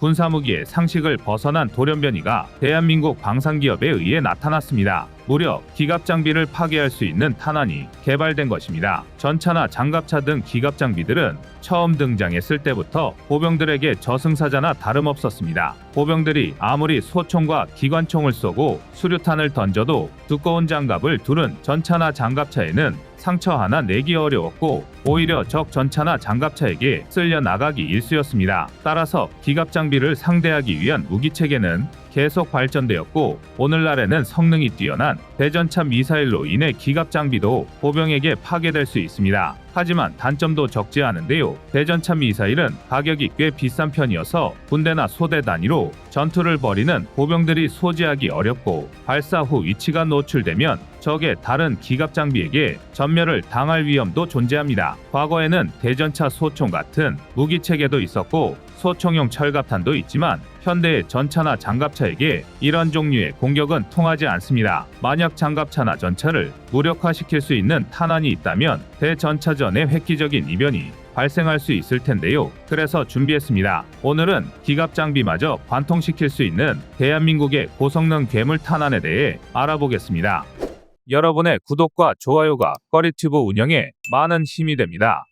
군사무기의 상식을 벗어난 돌연변이가 대한민국 방산기업에 의해 나타났습니다. 무려 기갑 장비를 파괴할 수 있는 탄환이 개발된 것입니다. 전차나 장갑차 등 기갑 장비들은 처음 등장했을 때부터 보병들에게 저승사자나 다름없었습니다. 보병들이 아무리 소총과 기관총을 쏘고 수류탄을 던져도 두꺼운 장갑을 두른 전차나 장갑차에는 상처 하나 내기 어려웠고 오히려 적 전차나 장갑차에게 쓸려 나가기 일쑤였습니다. 따라서 기갑 장비를 상대하기 위한 무기 체계는 계속 발전되었고 오늘날에는 성능이 뛰어난 대전차 미사일로 인해 기갑 장비도 보병에게 파괴될 수 있습니다. 하지만 단점도 적지 않은데요. 대전차 미사일은 가격이 꽤 비싼 편이어서 군대나 소대 단위로 전투를 벌이는 보병들이 소지하기 어렵고 발사 후 위치가 노출되면 적의 다른 기갑 장비에게 전멸을 당할 위험도 존재합니다. 과거에는 대전차 소총 같은 무기 체계도 있었고 소총용 철갑탄도 있지만 현대의 전차나 장갑차에게 이런 종류의 공격은 통하지 않습니다. 만약 장갑차나 전차를 무력화시킬 수 있는 탄환이 있다면 대전차전의 획기적인 이변이 발생할 수 있을 텐데요. 그래서 준비했습니다. 오늘은 기갑 장비마저 관통시킬 수 있는 대한민국의 고성능 괴물 탄환에 대해 알아보겠습니다. 여러분의 구독과 좋아요가 꺼리튜브 운영에 많은 힘이 됩니다.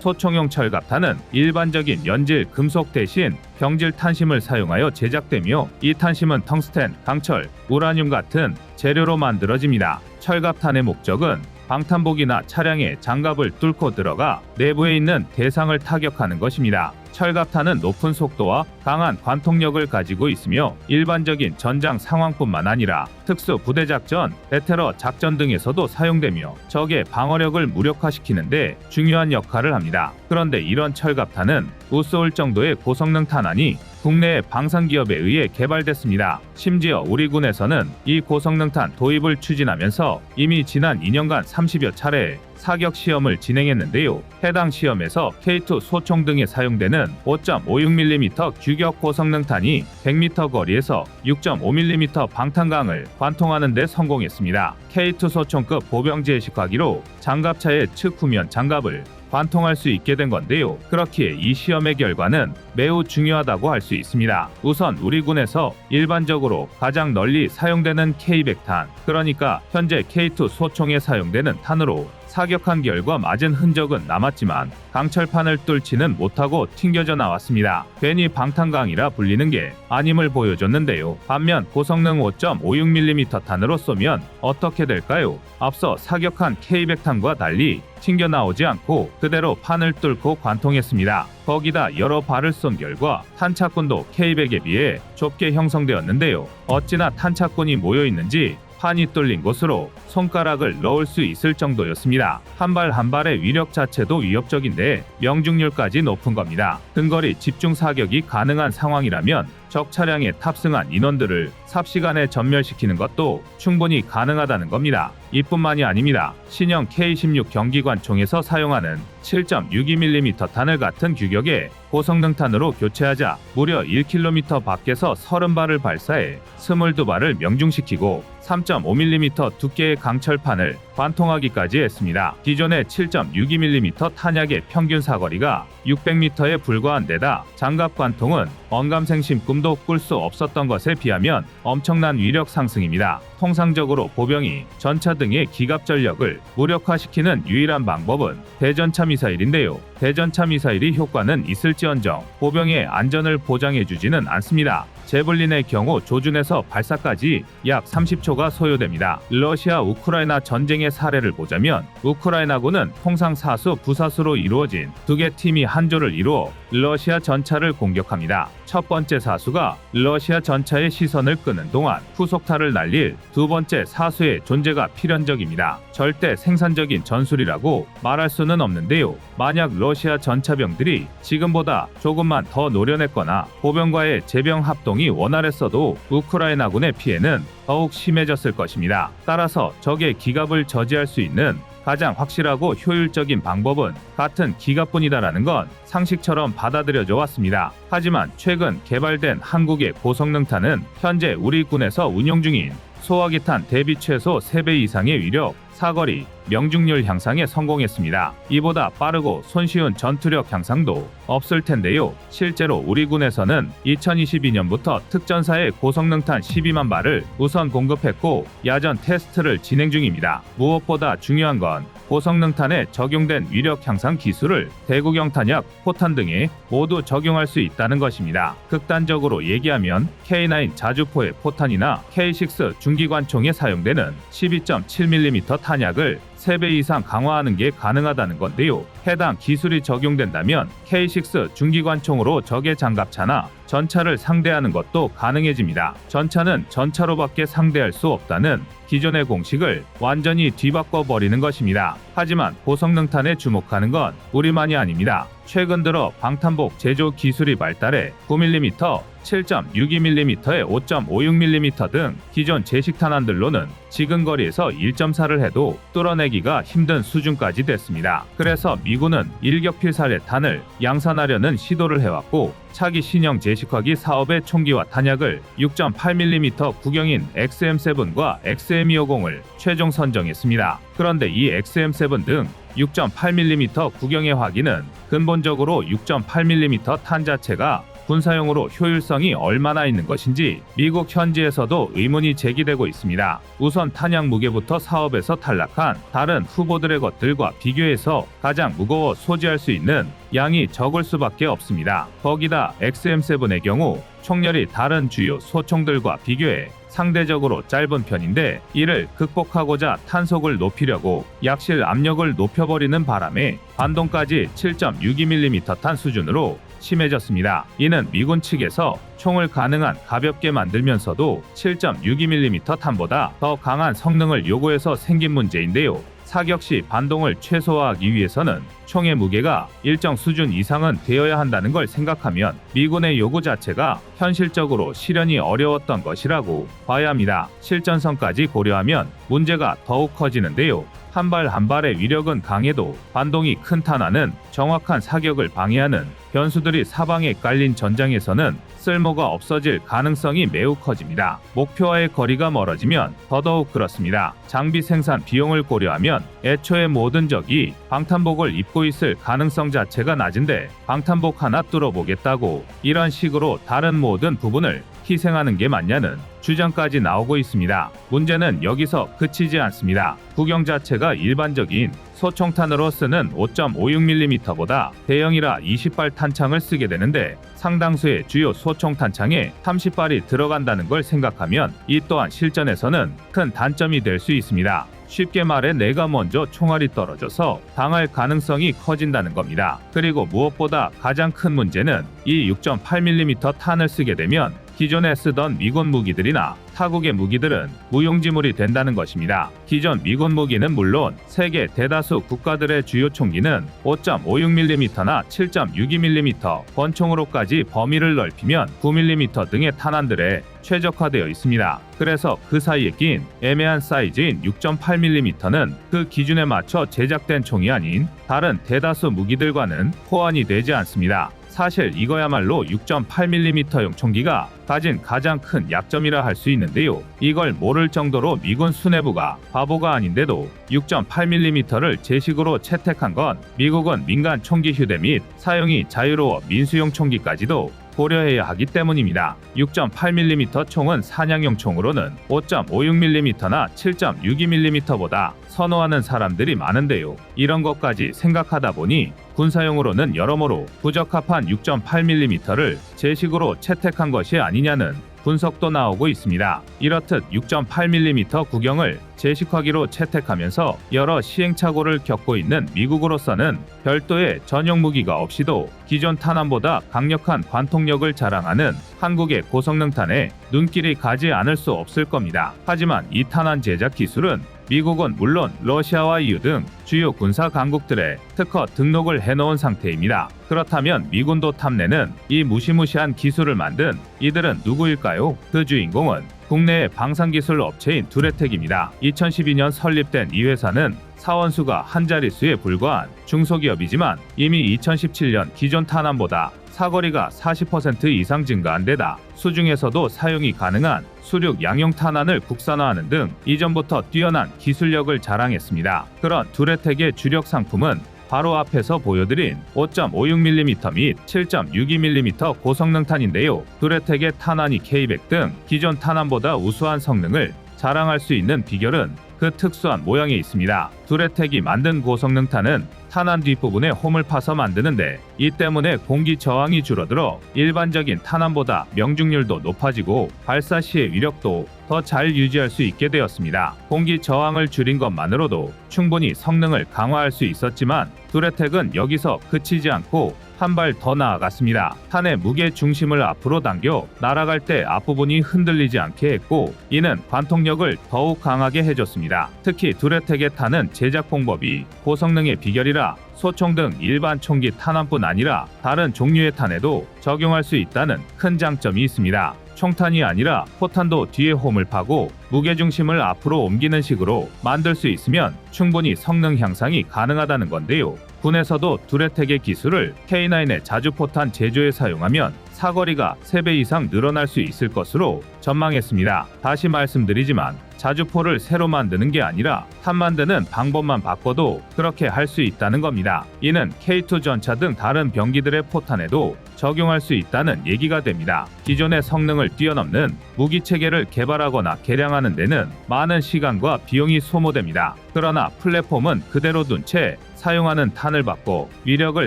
소총용 철갑탄은 일반적인 연질 금속 대신 경질 탄심을 사용하여 제작되며 이 탄심은 텅스텐, 강철, 우라늄 같은 재료로 만들어집니다. 철갑탄의 목적은 방탄복이나 차량의 장갑을 뚫고 들어가 내부에 있는 대상을 타격하는 것입니다. 철갑탄은 높은 속도와 강한 관통력을 가지고 있으며 일반적인 전장 상황뿐만 아니라 특수 부대 작전, 대테러 작전 등에서도 사용되며 적의 방어력을 무력화시키는데 중요한 역할을 합니다. 그런데 이런 철갑탄은 우스울 정도의 고성능 탄환이 국내의 방산 기업에 의해 개발됐습니다. 심지어 우리 군에서는 이 고성능탄 도입을 추진하면서 이미 지난 2년간 30여 차례 사격 시험을 진행했는데요. 해당 시험에서 K2 소총 등에 사용되는 5.56mm 규격 고성능탄이 100m 거리에서 6.5mm 방탄강을 관통하는 데 성공했습니다. K2 소총급 보병 제식화기로 장갑차의 측 후면 장갑을 관통할 수 있게 된 건데요. 그렇기에 이 시험의 결과는 매우 중요하다고 할 수 있습니다. 우선 우리 군에서 일반적으로 가장 널리 사용되는 K100탄, 그러니까 현재 K2 소총에 사용되는 탄으로 사격한 결과 맞은 흔적은 남았지만 강철판을 뚫지는 못하고 튕겨져 나왔습니다. 괜히 방탄강이라 불리는 게 아님을 보여줬는데요. 반면 고성능 5.56mm 탄으로 쏘면 어떻게 될까요? 앞서 사격한 K100탄과 달리 튕겨 나오지 않고 그대로 판을 뚫고 관통했습니다. 거기다 여러 발을 쏜 결과 탄착군도 K100에 비해 좁게 형성되었는데요. 어찌나 탄착군이 모여 있는지 판이 뚫린 곳으로 손가락을 넣을 수 있을 정도였습니다. 한 발 한 발의 위력 자체도 위협적인데 명중률까지 높은 겁니다. 근거리 집중 사격이 가능한 상황이라면 적 차량에 탑승한 인원들을 삽시간에 전멸시키는 것도 충분히 가능하다는 겁니다. 이뿐만이 아닙니다. 신형 K16 경기관총에서 사용하는 7.62mm 탄을 같은 규격의 고성능 탄으로 교체하자 무려 1km 밖에서 30발을 발사해 22발을 명중시키고 3.5mm 두께의 강철판을 관통하기까지 했습니다. 기존의 7.62mm 탄약의 평균 사거리가 600m에 불과한 데다 장갑 관통은 언감생심 꿈도 꿀 수 없었던 것에 비하면 엄청난 위력 상승입니다. 통상적으로 보병이 전차 등의 기갑 전력을 무력화시키는 유일한 방법은 대전차 미사일인데요. 대전차 미사일이 효과는 있을지언정 보병의 안전을 보장해주지는 않습니다. 제블린의 경우 조준에서 발사까지 약 30초가 소요됩니다. 러시아 우크라이나 전쟁의 사례를 보자면 우크라이나군은 통상 사수 부사수로 이루어진 두 개 팀이 한 조를 이루어 러시아 전차를 공격합니다. 첫 번째 사수가 러시아 전차의 시선을 끄는 동안 후속타를 날릴 두 번째 사수의 존재가 필연적입니다. 절대 생산적인 전술이라고 말할 수는 없는데요. 만약 러시아 전차병들이 지금보다 조금만 더 노련했거나 보병과의 제병 합동이 원활했어도 우크라이나군의 피해는 더욱 심해졌을 것입니다. 따라서 적의 기갑을 저지할 수 있는 가장 확실하고 효율적인 방법은 같은 기갑뿐이다라는 건 상식처럼 받아들여져 왔습니다. 하지만 최근 개발된 한국의 고성능탄은 현재 우리 군에서 운용 중인 소화기탄 대비 최소 3배 이상의 위력, 사거리, 명중률 향상에 성공했습니다. 이보다 빠르고 손쉬운 전투력 향상도 없을 텐데요. 실제로 우리 군에서는 2022년부터 특전사에 고성능탄 12만 발을 우선 공급했고 야전 테스트를 진행 중입니다. 무엇보다 중요한 건 고성능탄에 적용된 위력 향상 기술을 대구경 탄약, 포탄 등에 모두 적용할 수 있다는 것입니다. 극단적으로 얘기하면 K9 자주포의 포탄이나 K6 중기관총에 사용되는 12.7mm 탄약을 3배 이상 강화하는 게 가능하다는 건데요. 해당 기술이 적용된다면 K6 중기관총으로 적의 장갑차나 전차를 상대하는 것도 가능해집니다. 전차는 전차로밖에 상대할 수 없다는 기존의 공식을 완전히 뒤바꿔 버리는 것입니다. 하지만 고성능탄에 주목하는 건 우리만이 아닙니다. 최근 들어 방탄복 제조 기술이 발달해 9mm, 7.62mm에 5.56mm 등 기존 제식 탄환들로는 지근 거리에서 1.4를 해도 뚫어내기가 힘든 수준까지 됐습니다. 그래서 미군은 일격필살의 탄을 양산하려는 시도를 해왔고 차기 신형 제식화기 사업의 총기와 탄약을 6.8mm 구경인 XM7과 XM250을 최종 선정했습니다. 그런데 이 XM7 등 6.8mm 구경의 화기는 근본적으로 6.8mm 탄 자체가 군사용으로 효율성이 얼마나 있는 것인지 미국 현지에서도 의문이 제기되고 있습니다. 우선 탄약 무게부터 사업에서 탈락한 다른 후보들의 것들과 비교해서 가장 무거워 소지할 수 있는 양이 적을 수밖에 없습니다. 거기다 XM7의 경우 총열이 다른 주요 소총들과 비교해 상대적으로 짧은 편인데 이를 극복하고자 탄속을 높이려고 약실 압력을 높여버리는 바람에 반동까지 7.62mm 탄 수준으로 심해졌습니다. 이는 미군 측에서 총을 가능한 가볍게 만들면서도 7.62mm 탄보다 더 강한 성능을 요구해서 생긴 문제인데요. 사격 시 반동을 최소화하기 위해서는 총의 무게가 일정 수준 이상은 되어야 한다는 걸 생각하면 미군의 요구 자체가 현실적으로 실현이 어려웠던 것이라고 봐야 합니다. 실전성까지 고려하면 문제가 더욱 커지는데요. 한 발한 발의 위력은 강해도 반동이 큰 탄화는 정확한 사격을 방해하는 변수들이 사방에 깔린 전장에서는 쓸모가 없어질 가능성이 매우 커집니다. 목표와의 거리가 멀어지면 더더욱 그렇습니다. 장비 생산 비용을 고려하면 애초에 모든 적이 방탄복을 입고 있을 가능성 자체가 낮은데 방탄복 하나 뚫어보겠다고 이런 식으로 다른 모든 부분을 희생하는 게 맞냐는 주장까지 나오고 있습니다. 문제는 여기서 그치지 않습니다. 구경 자체가 일반적인 소총탄으로 쓰는 5.56mm보다 대형이라 20발 탄창을 쓰게 되는데 상당수의 주요 소총 탄창에 30발이 들어간다는 걸 생각하면 이 또한 실전에서는 큰 단점이 될 수 있습니다. 쉽게 말해 내가 먼저 총알이 떨어져서 당할 가능성이 커진다는 겁니다. 그리고 무엇보다 가장 큰 문제는 이 6.8mm 탄을 쓰게 되면 기존에 쓰던 미군 무기들이나 타국의 무기들은 무용지물이 된다는 것입니다. 기존 미군 무기는 물론 세계 대다수 국가들의 주요 총기는 5.56mm나 7.62mm 권총으로까지 범위를 넓히면 9mm 등의 탄환들에 최적화되어 있습니다. 그래서 그 사이에 낀 애매한 사이즈인 6.8mm는 그 기준에 맞춰 제작된 총이 아닌 다른 대다수 무기들과는 호환이 되지 않습니다. 사실 이거야말로 6.8mm용 총기가 가진 가장 큰 약점이라 할 수 있는데요. 이걸 모를 정도로 미군 수뇌부가 바보가 아닌데도 6.8mm를 제식으로 채택한 건 미국은 민간 총기 휴대 및 사용이 자유로워 민수용 총기까지도 고려해야 하기 때문입니다. 6.8mm 총은 사냥용 총으로는 5.56mm나 7.62mm보다 선호하는 사람들이 많은데요. 이런 것까지 생각하다 보니 군사용으로는 여러모로 부적합한 6.8mm를 제식으로 채택한 것이 아니냐는 분석도 나오고 있습니다. 이렇듯 6.8mm 구경을 제식화기로 채택하면서 여러 시행착오를 겪고 있는 미국으로서는 별도의 전용 무기가 없이도 기존 탄환보다 강력한 관통력을 자랑하는 한국의 고성능 탄에 눈길이 가지 않을 수 없을 겁니다. 하지만 이 탄환 제작 기술은 미국은 물론 러시아와 EU 등 주요 군사 강국들의 특허 등록을 해놓은 상태입니다. 그렇다면 미군도 탐내는 이 무시무시한 기술을 만든 이들은 누구일까요? 그 주인공은 국내의 방산기술 업체인 두레텍입니다. 2012년 설립된 이 회사는 사원수가 한 자릿수에 불과한 중소기업이지만 이미 2017년 기존 탄환보다 사거리가 40% 이상 증가한 데다 수중에서도 사용이 가능한 수륙 양용 탄환을 국산화하는 등 이전부터 뛰어난 기술력을 자랑했습니다. 그런 두레텍의 주력 상품은 바로 앞에서 보여드린 5.56mm 및 7.62mm 고성능 탄인데요. 두레텍의 탄환이 K100 등 기존 탄환보다 우수한 성능을 자랑할 수 있는 비결은 그 특수한 모양에 있습니다. 두레텍이 만든 고성능 탄은 탄환 뒷부분에 홈을 파서 만드는데 이 때문에 공기 저항이 줄어들어 일반적인 탄환보다 명중률도 높아지고 발사 시의 위력도 더 잘 유지할 수 있게 되었습니다. 공기 저항을 줄인 것만으로도 충분히 성능을 강화할 수 있었지만 두레텍은 여기서 그치지 않고 한 발 더 나아갔습니다. 탄의 무게 중심을 앞으로 당겨 날아갈 때 앞부분이 흔들리지 않게 했고 이는 관통력을 더욱 강하게 해줬습니다. 특히 두레텍의 탄은 제작 방법이 고성능의 비결이라 소총 등 일반 총기 탄환뿐 아니라 다른 종류의 탄에도 적용할 수 있다는 큰 장점이 있습니다. 총탄이 아니라 포탄도 뒤에 홈을 파고 무게중심을 앞으로 옮기는 식으로 만들 수 있으면 충분히 성능 향상이 가능하다는 건데요. 군에서도 두레텍의 기술을 K9의 자주포탄 제조에 사용하면 사거리가 3배 이상 늘어날 수 있을 것으로 전망했습니다. 다시 말씀드리지만 자주포를 새로 만드는 게 아니라 탄 만드는 방법만 바꿔도 그렇게 할 수 있다는 겁니다. 이는 K2 전차 등 다른 병기들의 포탄에도 적용할 수 있다는 얘기가 됩니다. 기존의 성능을 뛰어넘는 무기 체계를 개발하거나 개량하는 데는 많은 시간과 비용이 소모됩니다. 그러나 플랫폼은 그대로 둔 채 사용하는 탄을 바꿔 위력을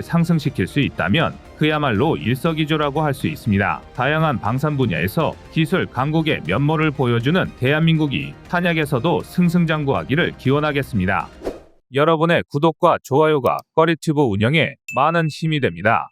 상승시킬 수 있다면 그야말로 일석이조라고 할 수 있습니다. 다양한 방산 분야에서 기술 강국의 면모를 보여주는 대한민국이 탄약에서도 승승장구하기를 기원하겠습니다. 여러분의 구독과 좋아요가 꺼리튜브 운영에 많은 힘이 됩니다.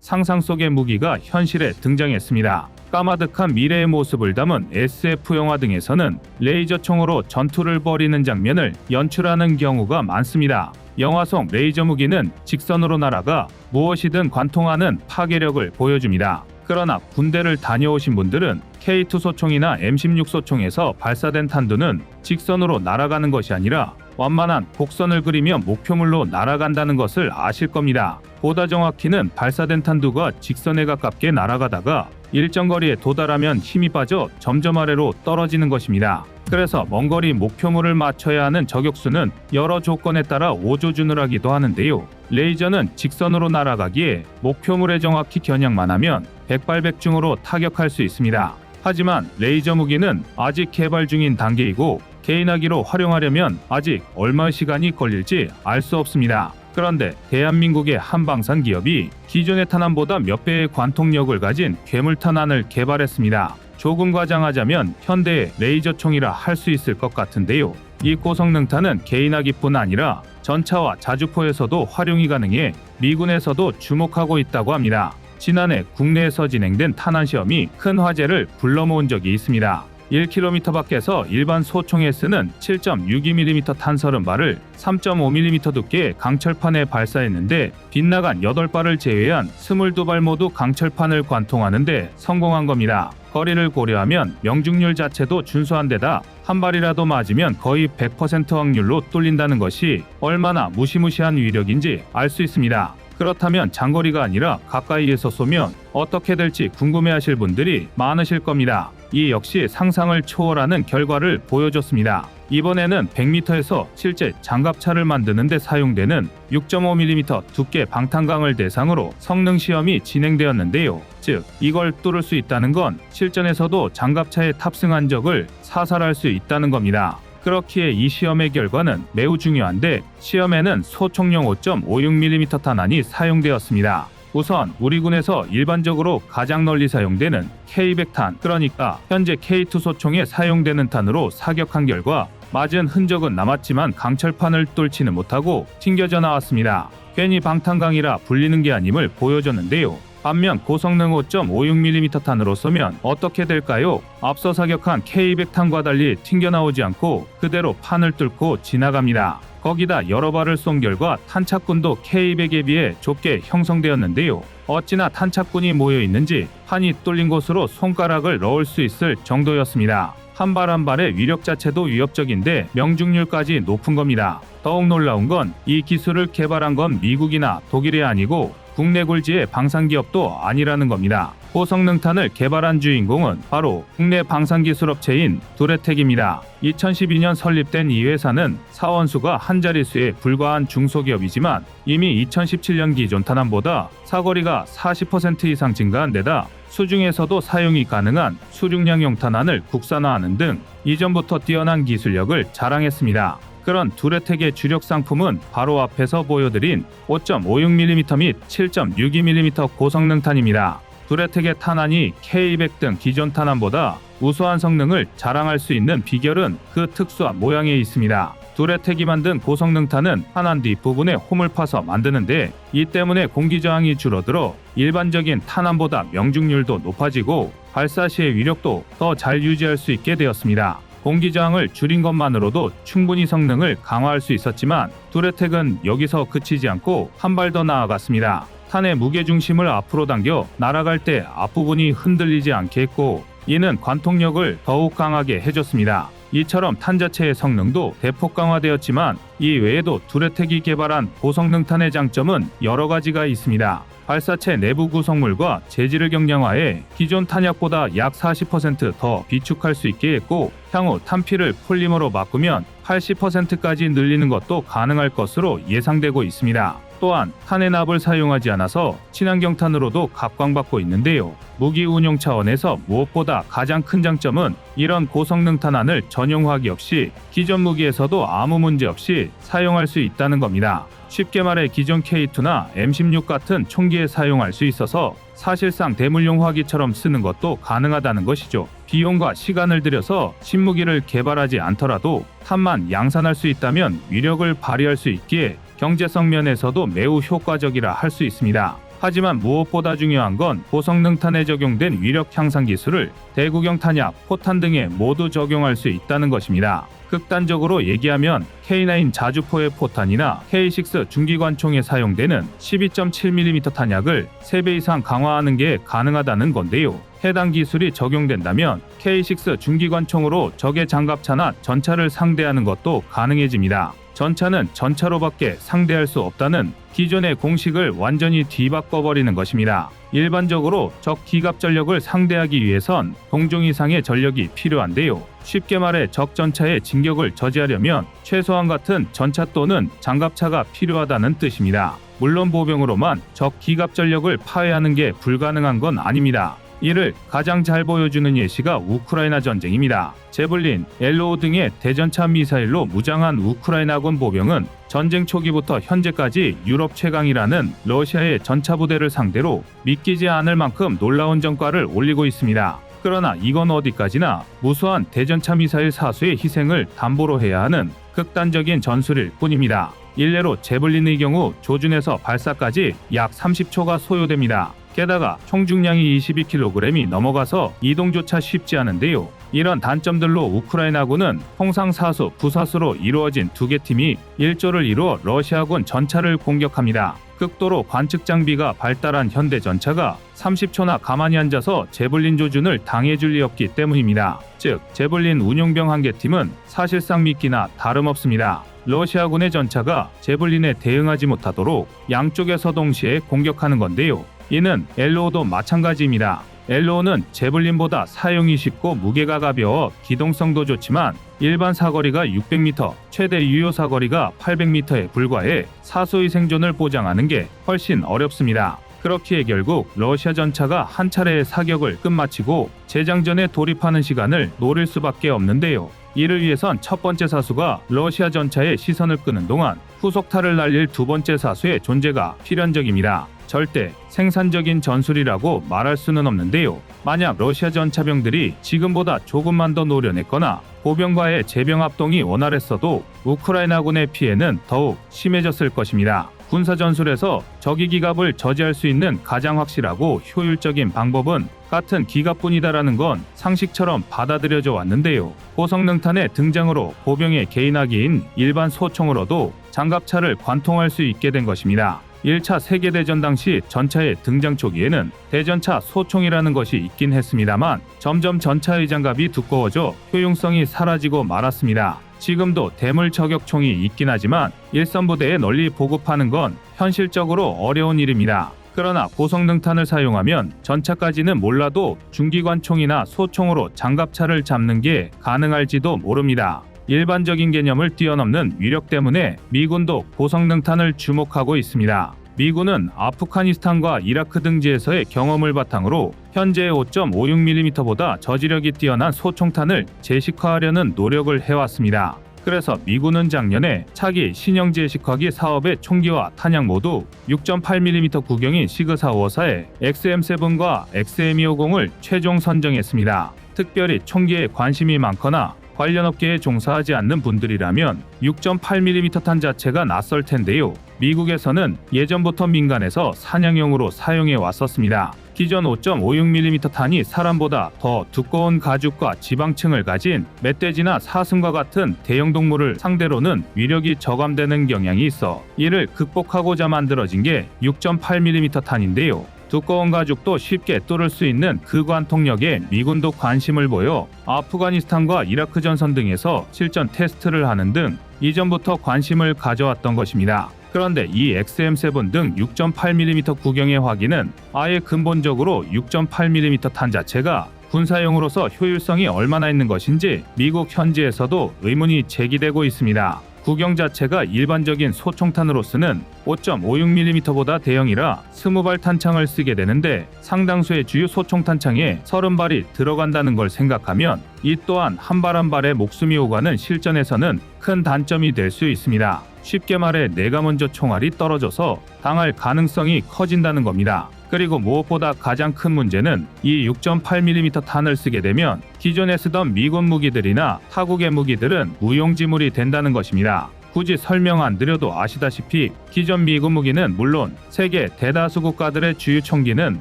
상상 속의 무기가 현실에 등장했습니다. 까마득한 미래의 모습을 담은 SF 영화 등에서는 레이저 총으로 전투를 벌이는 장면을 연출하는 경우가 많습니다. 영화 속 레이저 무기는 직선으로 날아가 무엇이든 관통하는 파괴력을 보여줍니다. 그러나 군대를 다녀오신 분들은 K2 소총이나 M16 소총에서 발사된 탄두는 직선으로 날아가는 것이 아니라 완만한 곡선을 그리며 목표물로 날아간다는 것을 아실 겁니다. 보다 정확히는 발사된 탄두가 직선에 가깝게 날아가다가 일정 거리에 도달하면 힘이 빠져 점점 아래로 떨어지는 것입니다. 그래서 먼 거리 목표물을 맞춰야 하는 저격수는 여러 조건에 따라 오조준을 하기도 하는데요. 레이저는 직선으로 날아가기에 목표물에 정확히 겨냥만 하면 백발백중으로 타격할 수 있습니다. 하지만 레이저 무기는 아직 개발 중인 단계이고 개인화기로 활용하려면 아직 얼마 시간이 걸릴지 알 수 없습니다. 그런데 대한민국의 한방산 기업이 기존의 탄환보다 몇 배의 관통력을 가진 괴물 탄환을 개발했습니다. 조금 과장하자면 현대의 레이저총이라 할 수 있을 것 같은데요. 이 고성능탄은 개인화기뿐 아니라 전차와 자주포에서도 활용이 가능해 미군에서도 주목하고 있다고 합니다. 지난해 국내에서 진행된 탄환 시험이 큰 화제를 불러모은 적이 있습니다. 1km 밖에서 일반 소총에 쓰는 7.62mm 탄 30발을 3.5mm 두께의 강철판에 발사했는데 빗나간 8발을 제외한 22발 모두 강철판을 관통하는데 성공한 겁니다. 거리를 고려하면 명중률 자체도 준수한 데다 한 발이라도 맞으면 거의 100% 확률로 뚫린다는 것이 얼마나 무시무시한 위력인지 알 수 있습니다. 그렇다면 장거리가 아니라 가까이에서 쏘면 어떻게 될지 궁금해하실 분들이 많으실 겁니다. 이 역시 상상을 초월하는 결과를 보여줬습니다. 이번에는 100m에서 실제 장갑차를 만드는 데 사용되는 6.5mm 두께 방탄강을 대상으로 성능 시험이 진행되었는데요. 즉, 이걸 뚫을 수 있다는 건 실전에서도 장갑차에 탑승한 적을 사살할 수 있다는 겁니다. 그렇기에 이 시험의 결과는 매우 중요한데 시험에는 소총용 5.56mm 탄환이 사용되었습니다. 우선 우리 군에서 일반적으로 가장 널리 사용되는 K100탄 그러니까 현재 K2 소총에 사용되는 탄으로 사격한 결과 맞은 흔적은 남았지만 강철판을 뚫지는 못하고 튕겨져 나왔습니다. 괜히 방탄강이라 불리는 게 아님을 보여줬는데요. 반면 고성능 5.56mm 탄으로 쏘면 어떻게 될까요? 앞서 사격한 K200 탄과 달리 튕겨나오지 않고 그대로 판을 뚫고 지나갑니다. 거기다 여러 발을 쏜 결과 탄착군도 K200에 비해 좁게 형성되었는데요. 어찌나 탄착군이 모여 있는지 판이 뚫린 곳으로 손가락을 넣을 수 있을 정도였습니다. 한발한 발의 위력 자체도 위협적인데 명중률까지 높은 겁니다. 더욱 놀라운 건 이 기술을 개발한 건 미국이나 독일이 아니고 국내 굴지의 방산기업도 아니라는 겁니다. 고성능탄을 개발한 주인공은 바로 국내 방산기술업체인 두레텍입니다. 2012년 설립된 이 회사는 사원수가 한 자릿수에 불과한 중소기업이지만 이미 2017년 기존 탄환보다 사거리가 40% 이상 증가한 데다 수중에서도 사용이 가능한 수륙량용 탄환을 국산화하는 등 이전부터 뛰어난 기술력을 자랑했습니다. 그런 두레텍의 주력 상품은 바로 앞에서 보여드린 5.56mm 및 7.62mm 고성능 탄입니다. 두레텍의 탄환이 K200 등 기존 탄환보다 우수한 성능을 자랑할 수 있는 비결은 그 특수한 모양에 있습니다. 두레텍이 만든 고성능 탄은 탄환 뒷부분에 홈을 파서 만드는데 이 때문에 공기 저항이 줄어들어 일반적인 탄환보다 명중률도 높아지고 발사 시의 위력도 더 잘 유지할 수 있게 되었습니다. 공기 저항을 줄인 것만으로도 충분히 성능을 강화할 수 있었지만 두레텍은 여기서 그치지 않고 한 발 더 나아갔습니다. 탄의 무게 중심을 앞으로 당겨 날아갈 때 앞부분이 흔들리지 않게 했고 이는 관통력을 더욱 강하게 해줬습니다. 이처럼 탄 자체의 성능도 대폭 강화되었지만 이 외에도 두레텍이 개발한 고성능 탄의 장점은 여러 가지가 있습니다. 발사체 내부 구성물과 재질을 경량화해 기존 탄약보다 약 40%더 비축할 수 있게 했고 향후 탄피를 폴리머로 바꾸면 80%까지 늘리는 것도 가능할 것으로 예상되고 있습니다. 또한 탄의 납을 사용하지 않아서 친환경탄으로도 각광받고 있는데요. 무기 운용 차원에서 무엇보다 가장 큰 장점은 이런 고성능 탄환을 전용화하기 없이 기존 무기에서도 아무 문제 없이 사용할 수 있다는 겁니다. 쉽게 말해 기존 K2나 M16 같은 총기에 사용할 수 있어서 사실상 대물용 화기처럼 쓰는 것도 가능하다는 것이죠. 비용과 시간을 들여서 신무기를 개발하지 않더라도 탄만 양산할 수 있다면 위력을 발휘할 수 있기에 경제성 면에서도 매우 효과적이라 할 수 있습니다. 하지만 무엇보다 중요한 건 고성능 탄에 적용된 위력 향상 기술을 대구경 탄약, 포탄 등에 모두 적용할 수 있다는 것입니다. 극단적으로 얘기하면 K9 자주포의 포탄이나 K6 중기관총에 사용되는 12.7mm 탄약을 3배 이상 강화하는 게 가능하다는 건데요. 해당 기술이 적용된다면 K6 중기관총으로 적의 장갑차나 전차를 상대하는 것도 가능해집니다. 전차는 전차로밖에 상대할 수 없다는 기존의 공식을 완전히 뒤바꿔버리는 것입니다. 일반적으로 적 기갑 전력을 상대하기 위해선 동종 이상의 전력이 필요한데요. 쉽게 말해 적 전차의 진격을 저지하려면 최소한 같은 전차 또는 장갑차가 필요하다는 뜻입니다. 물론 보병으로만 적 기갑 전력을 파괴하는 게 불가능한 건 아닙니다. 이를 가장 잘 보여주는 예시가 우크라이나 전쟁입니다. 제블린, 엘로우 등의 대전차 미사일로 무장한 우크라이나군 보병은 전쟁 초기부터 현재까지 유럽 최강이라는 러시아의 전차 부대를 상대로 믿기지 않을 만큼 놀라운 전과를 올리고 있습니다. 그러나 이건 어디까지나 무수한 대전차 미사일 사수의 희생을 담보로 해야 하는 극단적인 전술일 뿐입니다. 일례로 제블린의 경우 조준에서 발사까지 약 30초가 소요됩니다. 게다가 총 중량이 22kg이 넘어가서 이동조차 쉽지 않은데요. 이런 단점들로 우크라이나군은 통상 사수, 부사수로 이루어진 두 개 팀이 일조를 이루어 러시아군 전차를 공격합니다. 극도로 관측 장비가 발달한 현대 전차가 30초나 가만히 앉아서 제블린 조준을 당해줄 리 없기 때문입니다. 즉, 제블린 운용병 한 개 팀은 사실상 미끼나 다름없습니다. 러시아군의 전차가 제블린에 대응하지 못하도록 양쪽에서 동시에 공격하는 건데요. 이는 엘로우도 마찬가지입니다. 엘로우는 제블린보다 사용이 쉽고 무게가 가벼워 기동성도 좋지만 일반 사거리가 600m, 최대 유효 사거리가 800m에 불과해 사소의 생존을 보장하는 게 훨씬 어렵습니다. 그렇기에 결국 러시아 전차가 한 차례의 사격을 끝마치고 재장전에 돌입하는 시간을 노릴 수밖에 없는데요. 이를 위해선 첫 번째 사수가 러시아 전차의 시선을 끄는 동안 후속타를 날릴 두 번째 사수의 존재가 필연적입니다. 절대 생산적인 전술이라고 말할 수는 없는데요. 만약 러시아 전차병들이 지금보다 조금만 더 노련했거나 보병과의 재병 합동이 원활했어도 우크라이나군의 피해는 더욱 심해졌을 것입니다. 군사 전술에서 적의 기갑을 저지할 수 있는 가장 확실하고 효율적인 방법은 같은 기갑뿐이다라는 건 상식처럼 받아들여져 왔는데요. 고성능탄의 등장으로 보병의 개인화기인 일반 소총으로도 장갑차를 관통할 수 있게 된 것입니다. 1차 세계대전 당시 전차의 등장 초기에는 대전차 소총이라는 것이 있긴 했습니다만 점점 전차의 장갑이 두꺼워져 효용성이 사라지고 말았습니다. 지금도 대물 저격총이 있긴 하지만 일선 부대에 널리 보급하는 건 현실적으로 어려운 일입니다. 그러나 고성능탄을 사용하면 전차까지는 몰라도 중기관총이나 소총으로 장갑차를 잡는 게 가능할지도 모릅니다. 일반적인 개념을 뛰어넘는 위력 때문에 미군도 고성능탄을 주목하고 있습니다. 미군은 아프가니스탄과 이라크 등지에서의 경험을 바탕으로 현재의 5.56mm보다 저지력이 뛰어난 소총탄을 제식화하려는 노력을 해왔습니다. 그래서 미군은 작년에 차기 신형 제식화기 사업의 총기와 탄약 모두 6.8mm 구경인 시그454에 XM7과 XM250을 최종 선정했습니다. 특별히 총기에 관심이 많거나 관련 업계에 종사하지 않는 분들이라면 6.8mm 탄 자체가 낯설 텐데요. 미국에서는 예전부터 민간에서 사냥용으로 사용해 왔었습니다. 기존 5.56mm 탄이 사람보다 더 두꺼운 가죽과 지방층을 가진 멧돼지나 사슴과 같은 대형 동물을 상대로는 위력이 저감되는 경향이 있어 이를 극복하고자 만들어진 게 6.8mm 탄인데요. 두꺼운 가죽도 쉽게 뚫을 수 있는 그 관 통력에 미군도 관심을 보여 아프가니스탄과 이라크 전선 등에서 실전 테스트를 하는 등 이전부터 관심을 가져왔던 것입니다. 그런데 이 XM7 등 6.8mm 구경의 확인은 아예 근본적으로 6.8mm 탄 자체가 군사용으로서 효율성이 얼마나 있는 것인지 미국 현지에서도 의문이 제기되고 있습니다. 구경 자체가 일반적인 소총탄으로서는 5.56mm보다 대형이라 20발 탄창을 쓰게 되는데 상당수의 주요 소총 탄창에 30발이 들어간다는 걸 생각하면 이 또한 한 발 한 발에 목숨이 오가는 실전에서는 큰 단점이 될 수 있습니다. 쉽게 말해 내가 먼저 총알이 떨어져서 당할 가능성이 커진다는 겁니다. 그리고 무엇보다 가장 큰 문제는 이 6.8mm 탄을 쓰게 되면 기존에 쓰던 미군 무기들이나 타국의 무기들은 무용지물이 된다는 것입니다. 굳이 설명 안 드려도 아시다시피 기존 미군 무기는 물론 세계 대다수 국가들의 주요 총기는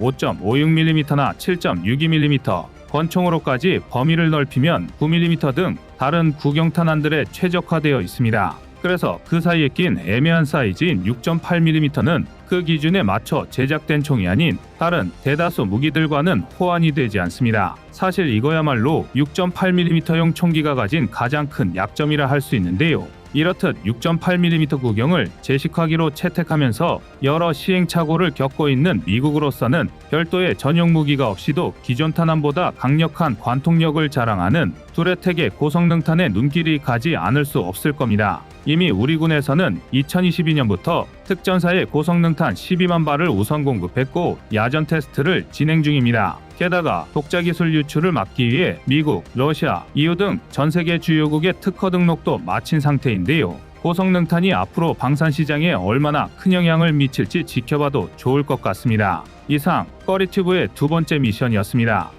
5.56mm나 7.62mm, 권총으로까지 범위를 넓히면 9mm 등 다른 구경탄환들에 최적화되어 있습니다. 그래서 그 사이에 낀 애매한 사이즈인 6.8mm는 그 기준에 맞춰 제작된 총이 아닌 다른 대다수 무기들과는 호환이 되지 않습니다. 사실 이거야말로 6.8mm용 총기가 가진 가장 큰 약점이라 할 수 있는데요. 이렇듯 6.8mm 구경을 제식화기로 채택하면서 여러 시행착오를 겪고 있는 미국으로서는 별도의 전용 무기가 없이도 기존 탄환보다 강력한 관통력을 자랑하는 두레텍의 고성능 탄에 눈길이 가지 않을 수 없을 겁니다. 이미 우리 군에서는 2022년부터 특전사의 고성능탄 12만 발을 우선 공급했고 야전 테스트를 진행 중입니다. 게다가 독자 기술 유출을 막기 위해 미국, 러시아, EU 등 전 세계 주요국의 특허 등록도 마친 상태인데요. 고성능탄이 앞으로 방산 시장에 얼마나 큰 영향을 미칠지 지켜봐도 좋을 것 같습니다. 이상 꺼리튜브의 두 번째 미션이었습니다.